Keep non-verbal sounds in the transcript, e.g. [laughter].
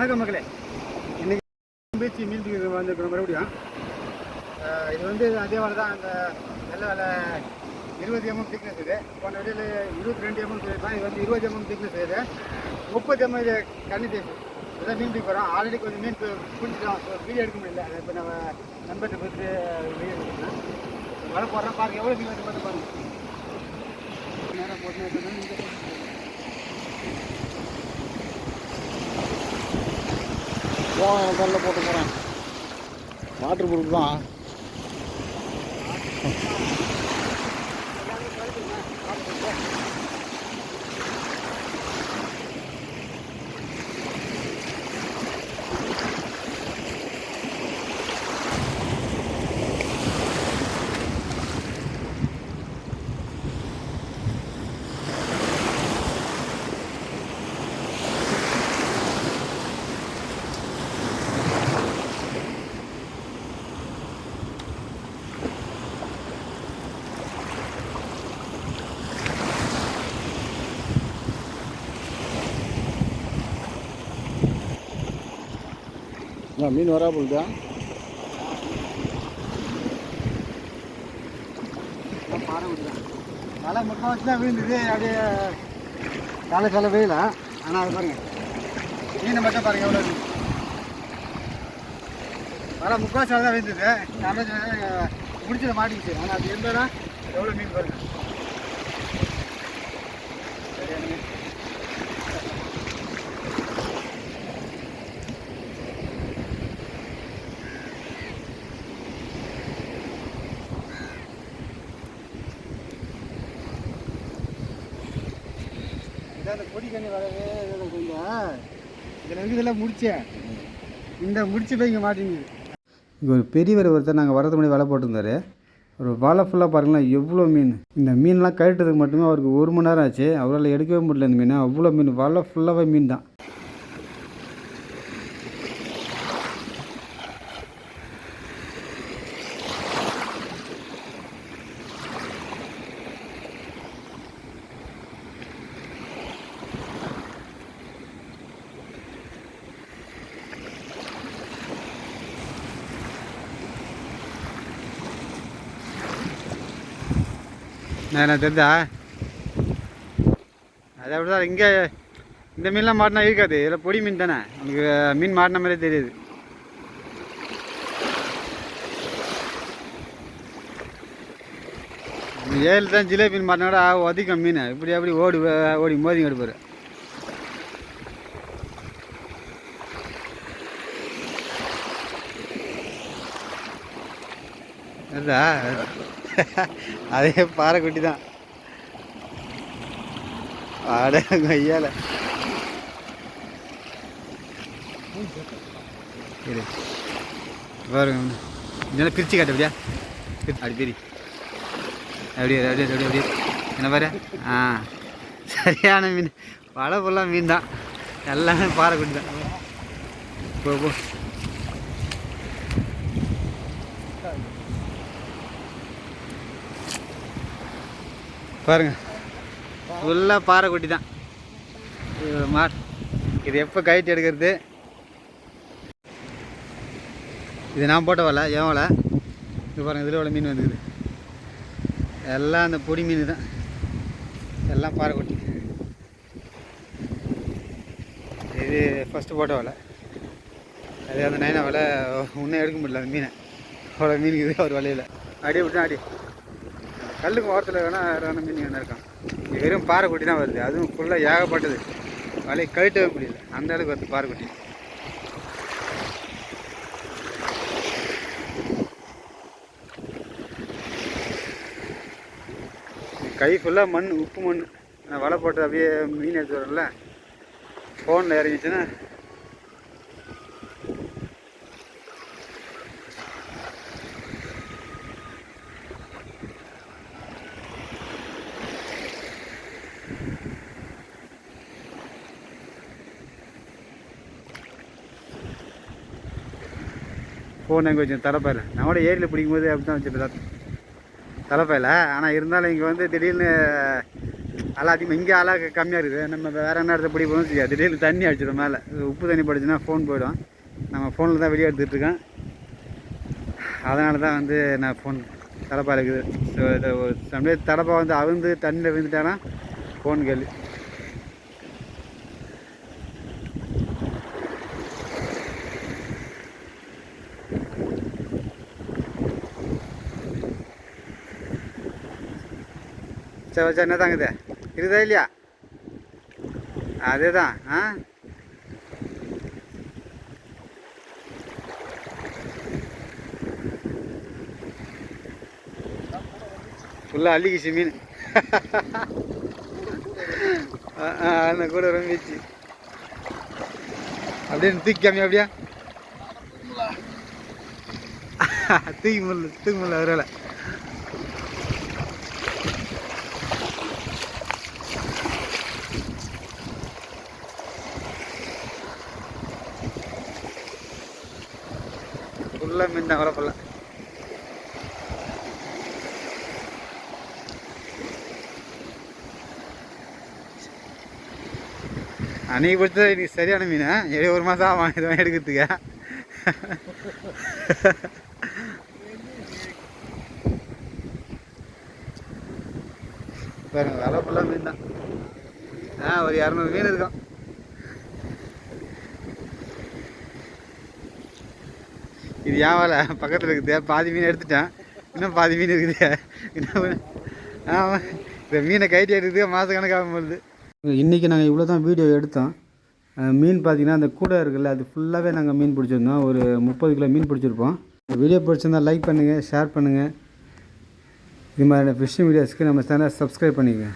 வணக்கம் மக்களே. இன்னைக்கு பீச்சு மீன் பிடிக்க வந்திருக்கிறோம். மறுபடியும் இது வந்து அதே மாதிரி தான். அந்த நல்ல வேலை இருபது எம்எம் திக்னஸ் இது. போன வெளியில் இருபத்தி ரெண்டு எம்எம் சொல்லியிருப்பான் இது வந்து இருபது எம்எம் திக்னஸ் இது. முப்பது எம்எம் இது கண்ணி தேசி இதான் மீன் பிடிக்க போகிறோம் ஆல்ரெடி கொஞ்சம் மீன் பி- பிடிச்சிட்டோம் வீடியோ எடுக்க முடியல. அதை இப்போ நம்ம நண்பர்கிட்ட கொடுத்து வீடியோ எடுக்கலாம். வர போடுறோம் பாருங்க எவ்வளோ மீன் வந்து பார்த்து பாருங்க. நேரம் போட்டு போகிறேன் நீங்க போட்டு போகிறேன் வாட்ரு ப்ரூஃப் தான். என்ன மீன் வரா போகுதா? எல்லாம் பாறை விடுதான் மழை முக்கால்வாசி தான் விழுந்தது. அப்படியே காலை காலை வெயில் ஆனால் அது பாருங்கள் மீனை மட்டும் பாருங்கள் எவ்வளோ இருக்கு. மழை முக்கால்வாசி தான் விழுந்தது. நம்ம முடிச்சதை மாட்டிக்கிச்சு. ஆனால் அது இருந்தால் எவ்வளோ மீன் பாருங்க. கொடி கண்ணி வரவே கொஞ்சம். இதில் இருக்கிறதெல்லாம் முடிச்சேன். இந்த முடிச்சு போய் இங்கே மாட்டேங்குது இங்கே ஒரு பெரியவர் ஒருத்தர் நாங்கள் வரது முன்னாடி வலை போட்டிருந்தாரு. ஒரு வலை ஃபுல்லாக பாருங்களேன் எவ்வளோ மீன். இந்த மீன்லாம் கழட்டுறதுக்கு மட்டுமே அவருக்கு ஒரு மணி நேரம் ஆச்சு. அவரால் எடுக்கவே முடியல இந்த மீன். அவ்வளோ மீன் வலை ஃபுல்லாகவே மீன் தான் நான் தெரிஞ்சா அது அப்படிதான் இங்கே இந்த மீன்லாம் மாட்டினா இருக்காது. இதில் பொடி மீன் தானே? உங்களுக்கு மீன் மாட்டின மாதிரியே தெரியுது. ஏழு தான் ஜிலேபி மீன் மாட்டினா கூட ஒதிக்கும் மீன். இப்படி அப்படி ஓடி ஓடி மோதி எடுப்பார் அதுதா [laughs] அதே பாறைக்குட்டி தான். ஆட ஐயால இரு. பாருங்க. இதெல்லாம் பிரித்து காட்டு அப்படியா? பிரி- அப்படி பிரி. அப்படியே அப்படியே அப்படியே அப்படியே என்ன பாரு? ஆ. சரியான மீன். வலை ஃபுல்லாக மீன் தான். எல்லாமே பாறைக்குட்டி தான். போ போ. பாருங்க. ஃபுல்லாக பாறைக்குட்டி தான். இது மா இது எப்போ கைட்டு எடுக்கிறது? இது நான் போட்ட வலை ஏன் வலை. இது பாருங்கள் இதில் உள்ள மீன் வந்துக்குது. எல்லாம் அந்த பொடி மீன் தான். எல்லாம் பாறைக்குட்டி. இது ஃபஸ்ட்டு போட்ட வலை. அது அந்த நைனா வலை ஒன்றும் எடுக்க முடியல அந்த மீனை. அவ்வளோ மீன் இது ஒரு வலையில். அடி விட்டு அடி கல்லுக்கு ஓரத்தில் வேணால் வேறான மீன் வேணா இருக்கான். இங்க வெறும் பாறைக்குட்டி தான் வருது. அதுவும் ஃபுல்லாக ஏகப்பட்டது. வலையை கழட்டவே முடியல. அந்த அளவுக்கு வருது பாறைக்குட்டி. கை ஃபுல்லாக மண் உப்பு மண். வலை போட்டு அப்படியே மீன் எடுத்து வரல ஃபோனில் இறங்கிச்சுன்னா ஃபோன் அங்கே வச்சு தலைப்பாயில். நான் கூட ஏரியில் பிடிக்கும்போது அப்படி தான் வச்சுருப்பேன் தலைப்பாயில். ஆனால் இருந்தாலும் இங்கே வந்து திடீர்னு அலை அதிகமாக இங்கே அலை கம்மியாக இருக்குது. நம்ம வேறு என்ன இடத்துல பிடி போகணும் தெரியாது. திடீர்னு தண்ணி அடிச்சிடும் மேலே. உப்பு தண்ணி படிச்சுன்னா ஃபோன் போயிடும். நம்ம ஃபோனில் தான் வெளியே எடுத்துகிட்டு இருக்கேன் அதனால தான் வந்து நான் ஃபோன் தடப்பா இருக்குது. ஸோ இதை ஒரு தடப்பா வந்து அவிழ்ந்து தண்ணியில் விழுந்துட்டானா? ஃபோன் கேள்வி சரி வச்சா என்ன தாங்குது? இருக்குதா இல்லையா? அதே தான் ஆ ஃபுல்லாக அள்ளிக்கிச்சு மீன். ஆ, அந்த கூட ரொம்பிச்சு அப்படியே தூக்கி காமி அப்படியா? தூக்கி முடியல தூக்கி முடியல வரல ஃபுல்லாக மீன் தான் வரப்போல அன்னைக்கு பிடிச்சது இன்னைக்கு சரியான மீன்? ஏழு ஒரு மாதம் ஆகும் இதுவும் எடுக்கிறதுக்கு. பாருங்க விலை ஃபுல்லாக மீன் தான். ஆ ஒரு இரநூறு மீன் இருக்கும். இது ஏன் வேலை? பக்கத்தில் இருக்குது. பாதி மீன் எடுத்துட்டேன். இன்னும் பாதி மீன் இருக்குது. இன்னும் ஆமாம் இந்த மீனை கைட்டி எடுக்குது மாத கணக்காக போகுது. இன்றைக்கி நாங்கள் இவ்வளோ தான் வீடியோ எடுத்தோம். மீன் பார்த்தீங்கன்னா அந்த கூடை இருக்குல்ல அது ஃபுல்லாகவே நாங்கள் மீன் பிடிச்சிருந்தோம். ஒரு முப்பது கிலோ மீன் பிடிச்சிருப்போம். வீடியோ பிடிச்சிருந்தா லைக் பண்ணுங்கள் ஷேர் பண்ணுங்கள் இது மாதிரி ஃபிஷிங் வீடியோஸ்க்கு நம்ம சேனலை சப்ஸ்கிரைப் பண்ணிக்கோங்க.